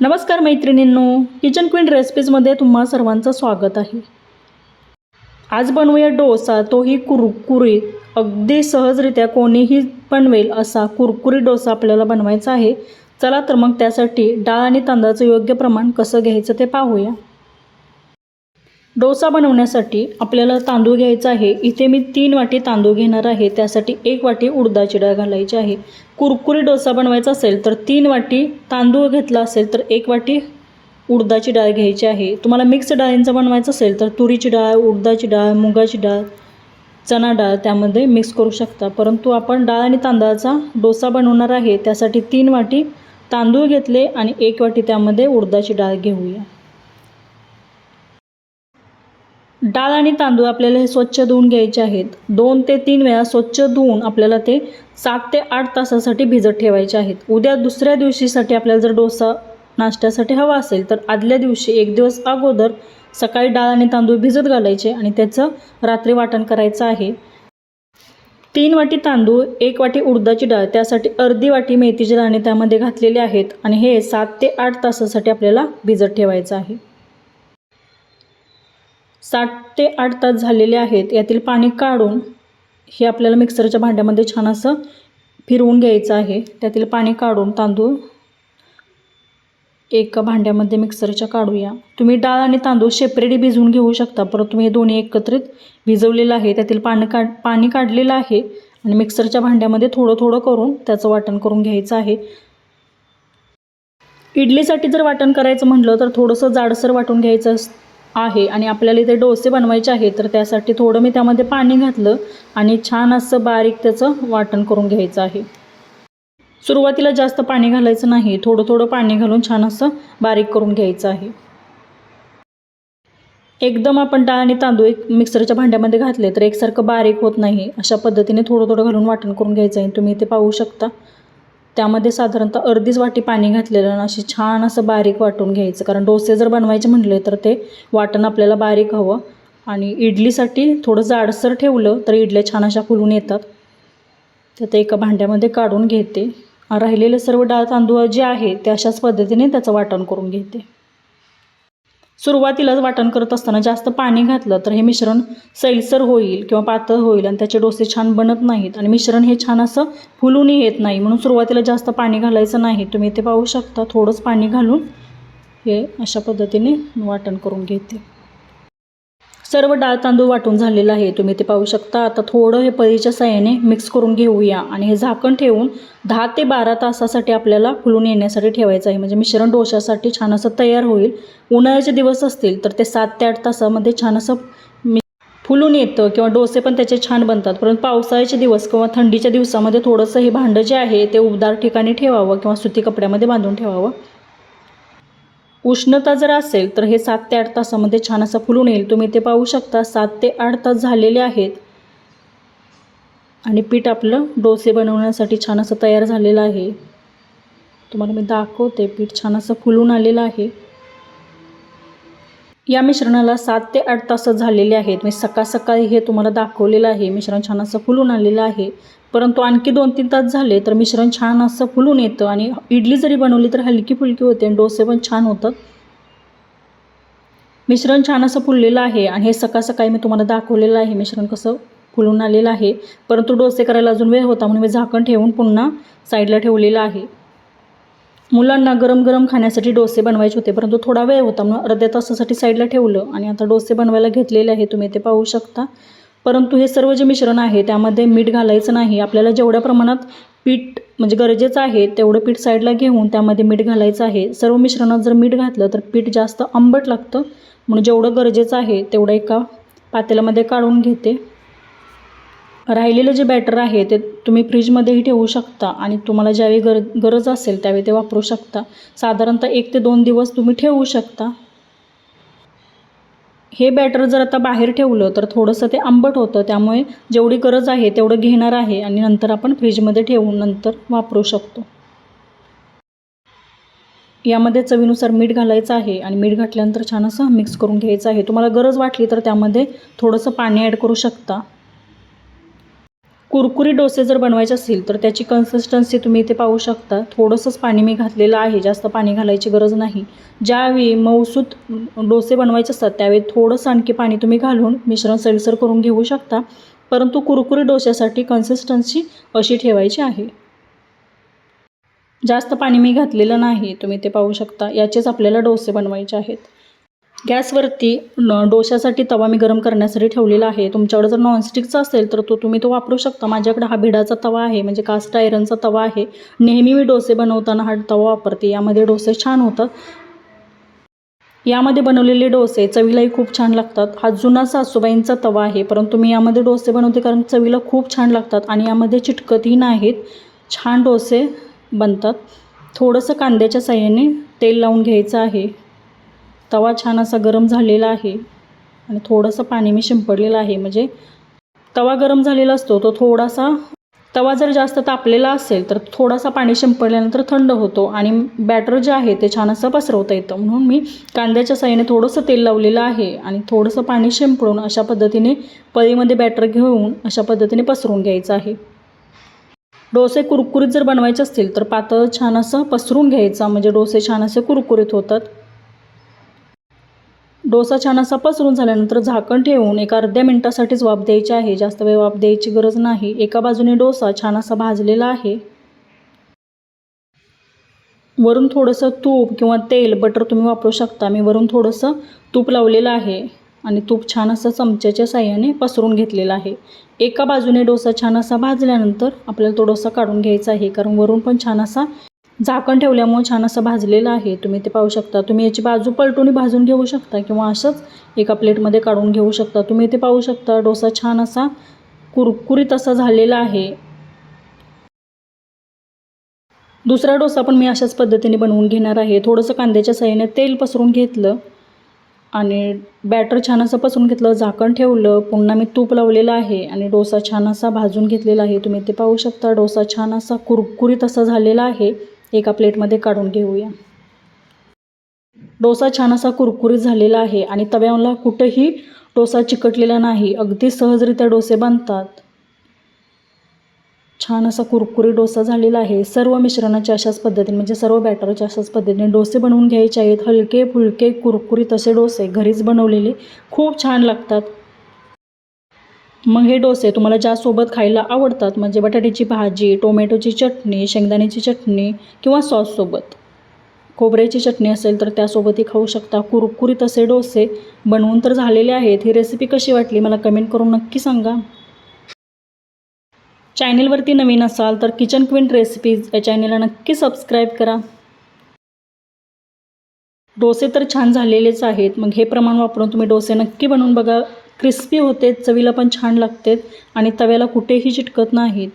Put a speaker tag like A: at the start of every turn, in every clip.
A: नमस्कार मैत्रिणींनो kitchen queen रेसिपीजमध्ये तुम्हा सर्वांचं स्वागत आहे. आज बनवूया डोसा तोही कुरकुरीत. अगदी सहजरित्या कोणीही बनवेल असा कुरकुरीत डोसा आपल्याला बनवायचा आहे. चला तर मग त्यासाठी डाळ आणि तांदळाचं योग्य प्रमाण कसं घ्यायचं ते पाहूया. डोसा बनवण्यासाठी आपल्याला तांदूळ घ्यायचा आहे. इथे मी तीन वाटी तांदूळ घेणार आहे. त्यासाठी एक वाटी उडदाची डाळ घालायची आहे. कुरकुरी डोसा बनवायचा असेल तर तीन वाटी तांदूळ घेतला असेल तर एक वाटी उडदाची डाळ घ्यायची आहे. तुम्हाला मिक्स डाळींचं बनवायचं असेल तर तुरीची डाळ उडदाची डाळ मुगाची डाळ चणा डाळ त्यामध्ये मिक्स करू शकता. परंतु आपण डाळ आणि तांदळाचा डोसा बनवणार आहे. त्यासाठी तीन वाटी तांदूळ घेतले आणि एक वाटी त्यामध्ये उडदाची डाळ घेऊया. डाळ आणि तांदूळ आपल्याला हे स्वच्छ धुवून घ्यायचे आहेत. दोन ते तीन वेळा स्वच्छ धुवून आपल्याला ते सात ते आठ तासासाठी भिजत ठेवायचे आहेत. उद्या दुसऱ्या दिवशीसाठी आपल्याला जर डोसा नाश्त्यासाठी हवा असेल तर आदल्या दिवशी एक दिवस अगोदर सकाळी डाळ आणि तांदूळ भिजत घालायचे आणि त्याचं रात्री वाटण करायचं आहे. तीन वाटी तांदूळ एक वाटी उडदाची डाळ त्यासाठी अर्धी वाटी मेथीची दाणे त्यामध्ये घातलेले आहेत आणि हे सात ते आठ तासासाठी आपल्याला भिजत ठेवायचं आहे. सात ते आठ तास झालेले आहेत. यातील पाणी काढून हे आपल्याला मिक्सरच्या भांड्यामध्ये छान असं फिरवून घ्यायचं आहे. त्यातील पाणी काढून तांदूळ एका भांड्यामध्ये मिक्सरच्या काढूया. तुम्ही डाळ आणि तांदूळ सेपरेट भिजवून घेऊ शकता. परंतु तुम्ही हे दोन्ही एकत्रित भिजवलेलं आहे. त्यातील पाणी काढ पाणी काढलेलं आहे आणि मिक्सरच्या भांड्यामध्ये थोडं थोडं करून त्याचं वाटण करून घ्यायचं आहे. इडलीसाठी जर वाटण करायचं म्हटलं तर थोडंसं जाडसर वाटून घ्यायचं अस- आहे आणि आपल्याला इथे डोसे बनवायचे आहे तर त्यासाठी थोडं मी त्यामध्ये पाणी घातलं आणि छान असं बारीक त्याचं वाटण करून घ्यायचं आहे. सुरुवातीला जास्त पाणी घालायचं नाही थोडं थोडं पाणी घालून छान असं बारीक करून घ्यायचं आहे. एकदम आपण डाळ आणि तांदूळ एक मिक्सरच्या भांड्यामध्ये घातले तर एकसारखं बारीक होत नाही. अशा पद्धतीने थोडं थोडं घालून वाटण करून घ्यायचं आहे. तुम्ही इथे पाहू शकता. त्यामध्ये साधारणतः अर्धीच वाटी पाणी घातलेलं आणि अशी छान असं बारीक वाटून घ्यायचं. कारण डोसे जर बनवायचे म्हटले तर ते वाटण आपल्याला बारीक हवं. आणि इडलीसाठी थोडं जाडसर ठेवलं तर इडल्या छान अशा फुलून येतात. तर ते एका भांड्यामध्ये काढून घेते. राहिलेले सर्व डाळ तांदूळ जे आहे ते अशाच पद्धतीने त्याचं वाटण करून घेते. सुरुवातीलाच वाटण करत असताना जास्त पाणी घातलं तर हे मिश्रण सैलसर होईल किंवा पातळ होईल आणि त्याचे डोसे छान बनत नाहीत. आणि मिश्रण हे छान असं फुलूनही येत नाही. म्हणून सुरुवातीला जास्त पाणी घालायचं नाही. तुम्ही इथे पाहू शकता थोडंच पाणी घालून हे अशा पद्धतीने वाटण करून घेते. सर्व डाळ तांदूळ वाटून झालेला आहे. तुम्ही ते पाहू शकता. आता थोडं हे पळीच्या साह्याने मिक्स करून घेऊया आणि हे झाकण ठेवून दहा ते बारा तासासाठी आपल्याला फुलून येण्यासाठी ठेवायचं आहे. म्हणजे मिश्रण डोशासाठी छान असं तयार होईल. उन्हाळ्याचे दिवस असतील तर ते सात ते आठ तासामध्ये छान असं मि फुलून येतं किंवा डोसे पण त्याचे छान बनतात. परंतु पावसाळ्याचे दिवस किंवा थंडीच्या दिवसामध्ये थोडंसं हे भांडं जे आहे ते उबदार ठिकाणी ठेवावं किंवा सुती कपड्यामध्ये बांधून ठेवावं. उष्णता जर असेल तर हे सात ते आठ तासामध्ये छान असं फुलून येईल. तुम्ही ते पाहू शकता. सात ते आठ तास झालेले आहेत. आणि पीठ आपलं डोसे बनवण्यासाठी छान असं तयार झालेलं आहे. तुम्हाला मी दाखवते. पीठ छान असं फुलून आलेलं आहे. या मिश्रणाला सात ते आठ तास झालेले आहेत. मी सकाळ सकाळी हे तुम्हाला दाखवलेलं आहे. मिश्रण छान असं फुलून आलेलं आहे. परंतु आणखी दोन तीन तास झाले तर मिश्रण छान असं फुलून येतं आणि इडली जरी बनवली तर हलकी फुलकी होते आणि डोसे पण छान होतात. मिश्रण छान असं फुललेलं आहे आणि हे सकाळ सकाळी मी तुम्हाला दाखवलेलं आहे मिश्रण कसं फुलून आलेलं आहे. परंतु डोसे करायला अजून वेळ होता म्हणून मी झाकण ठेवून पुन्हा साईडला ठेवलेलं आहे. मुलांना गरम गरम खाण्यासाठी डोसे बनवायचे होते परंतु थोडा वेळ होता म्हणून अर्ध्या तासासाठी साईडला ठेवलं आणि आता डोसे बनवायला घेतलेले आहे. तुम्ही ते पाहू शकता. परंतु हे सर्व जे मिश्रण आहे त्यामध्ये मीठ घालायचं नाही. आपल्याला जेवढ्या प्रमाणात पीठ म्हणजे गरजेचं आहे तेवढं पीठ साईडला घेऊन त्यामध्ये मीठ घालायचं आहे. सर्व मिश्रणात जर मीठ घातलं तर पीठ जास्त आंबट लागतं. म्हणून जेवढं गरजेचं आहे तेवढं एका पातेल्यामध्ये काढून घेते. राहिलेलं जे बॅटर आहे ते तुम्ही फ्रीजमध्येही ठेवू शकता आणि तुम्हाला ज्यावेळी गर गरज असेल त्यावेळी ते वापरू शकता. साधारणतः एक ते दोन दिवस तुम्ही ठेवू शकता. हे बॅटर जर आता बाहेर ठेवलं तर थोडंसं ते आंबट होतं. त्यामुळे जेवढी गरज आहे तेवढं घेणार आहे आणि नंतर आपण फ्रीजमध्ये ठेवून नंतर वापरू शकतो. यामध्ये चवीनुसार मीठ घालायचं आहे आणि मीठ घातल्यानंतर छान असं मिक्स करून घ्यायचं आहे. तुम्हाला गरज वाटली तर त्यामध्ये थोडंसं पाणी ॲड करू शकता. कुरकुरी डोसे जर बनवायचे असतील तर त्याची कन्सिस्टन्सी तुम्ही इथे पाहू शकता. थोडंसंच पाणी मी घातलेलं आहे जास्त पाणी घालायची गरज नाही. ज्यावेळी मऊसूत डोसे बनवायचे असतात त्यावेळी थोडंसं आणखी पाणी तुम्ही घालून मिश्रण सैलसर करून घेऊ शकता. परंतु कुरकुरी डोश्यासाठी कन्सिस्टन्सी अशी ठेवायची आहे. जास्त पाणी मी घातलेलं नाही तुम्ही ते पाहू शकता. याचेच आपल्याला डोसे बनवायचे आहेत. गॅसवरती न डोशासाठी तवा मी गरम करण्यासाठी ठेवलेला आहे. तुमच्याकडे जर नॉनस्टिकचा असेल तर तो तुम्ही तो वापरू शकता. माझ्याकडे हा भिडाचा तवा आहे म्हणजे कास्ट आयरनचा तवा आहे. नेहमी मी डोसे बनवताना हा तवा वापरते. यामध्ये डोसे छान होतात. यामध्ये बनवलेले डोसे चवीलाही खूप छान लागतात. हा जुना सासूबाईंचा तवा आहे परंतु मी यामध्ये डोसे बनवते कारण चवीला खूप छान लागतात आणि यामध्ये चिटकतही नाहीत. छान डोसे बनतात. थोडंसं कांद्याच्या साह्याने तेल लावून घ्यायचं आहे. तवा छान असा गरम झालेला आहे. आणि थोडंसं पाणी मी शिंपडलेलं आहे. म्हणजे तवा गरम झालेला असतो तो थोडासा तवा जर जास्त तापलेला असेल तर थोडासा पाणी शिंपडल्यानंतर थंड होतो. आणि बॅटर जे आहे ते छान असं पसरवता येतं. म्हणून मी कांद्याच्या साह्याने थोडंसं तेल लावलेलं आहे. आणि थोडंसं पाणी शिंपडून अशा पद्धतीने पळीमध्ये बॅटर घेऊन अशा पद्धतीने पसरून घ्यायचं आहे. डोसे कुरकुरीत जर बनवायचे असतील तर पातळ छान असं पसरून घ्यायचा. म्हणजे डोसे छान असे कुरकुरीत होतात. डोसा छान असा पसरून झाल्यानंतर झाकण ठेवून एका अर्ध्या मिनटासाठीच वाफ द्यायची आहे. जास्त वेळ वाफ द्यायची गरज नाही. एका बाजूने डोसा छान असा भाजलेला आहे. वरून थोडंसं तूप किंवा तेल बटर तुम्ही वापरू शकता. मी वरून थोडंसं तूप लावलेलं आहे आणि तूप छान असं चमच्याच्या साह्याने पसरून घेतलेलं आहे. एका बाजूने डोसा छान असा भाजल्यानंतर आपल्याला तो डोसा काढून घ्यायचा आहे. कारण वरून पण छान असा झाकण ठेवल्यामुळे छान असं भाजलेलं आहे. तुम्ही ते पाहू शकता. तुम्ही याची बाजू पलटून भाजून घेऊ शकता किंवा असंच एका प्लेटमध्ये काढून घेऊ शकता. तुम्ही ते पाहू शकता. डोसा छान असा कुरकुरीत असा झालेला आहे. दुसरा डोसा पण मी अशाच पद्धतीने बनवून घेणार आहे. थोडंसं कांद्याच्या सहाय्याने तेल पसरून घेतलं आणि बॅटर छान असं पसरून घेतलं झाकण ठेवलं पुन्हा मी तूप लावलेलं आहे आणि डोसा छान असा भाजून घेतलेला आहे. तुम्ही ते पाहू शकता. डोसा छान असा कुरकुरीत असा झालेला आहे. एका प्लेटमध्ये काढून घेऊया. डोसा छान असा कुरकुरीत झालेला आहे आणि तव्याला कुठंही डोसा चिकटलेला नाही अगदी सहजरित्या डोसे बनतात. छान असा कुरकुरी डोसा झालेला आहे. सर्व मिश्रणाच्या अशाच पद्धतीने म्हणजे सर्व बॅटरच्या अशाच पद्धतीने डोसे बनवून घ्यायचे आहेत. हलके फुलके कुरकुरीत असे डोसे घरीच बनवलेले खूप छान लागतात. मग हे डोसे तुम्हाला ज्यासोबत खायला आवडतात म्हणजे बटाट्याची भाजी टोमॅटोची चटणी शेंगदाण्याची चटणी किंवा सॉससोबत खोबऱ्याची चटणी असेल तर त्यासोबतही खाऊ शकता. कुरकुरीत असे डोसे बनवून तर झालेले आहेत. ही रेसिपी कशी वाटली मला कमेंट करून नक्की सांगा. चॅनेलवरती नवीन असाल तर किचन क्वीन रेसिपीज या चॅनेलला नक्की सबस्क्राईब करा. डोसे तर छान झालेलेच आहेत. मग हे प्रमाण वापरून तुम्ही डोसे नक्की बनवून बघा. क्रिस्पी होते चवीला पण छान लागतात आणि तव्याला कुठेही चिटकत नाहीत.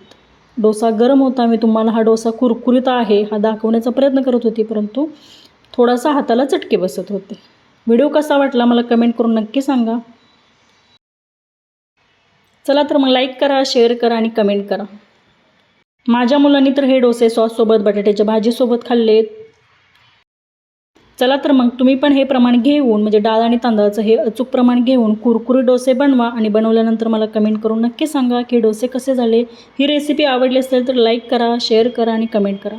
A: डोसा गरम होता मी तुम्हाला हा डोसा कुरकुरीत आहे हा दाखवण्याचा प्रयत्न करत होती परंतु थोडासा हाताला चटके बसत होते. व्हिडिओ कसा वाटला मला कमेंट करून नक्की सांगा. चला तर मग लाईक करा शेअर करा आणि कमेंट करा. माझ्या मुलांनी तर हे डोसे सॉससोबत बटाट्याच्या भाजीसोबत खाल्लेत. चला तर मग तुम्ही पण हे प्रमाण घेऊन म्हणजे डाळ आणि तांदळाचं हे अचूक प्रमाण घेऊन कुरकुरी डोसे बनवा आणि बनवल्यानंतर मला कमेंट करून नक्की सांगा की डोसे कसे झाले. ही रेसिपी आवडली असेल तर लाईक करा शेअर करा आणि कमेंट करा.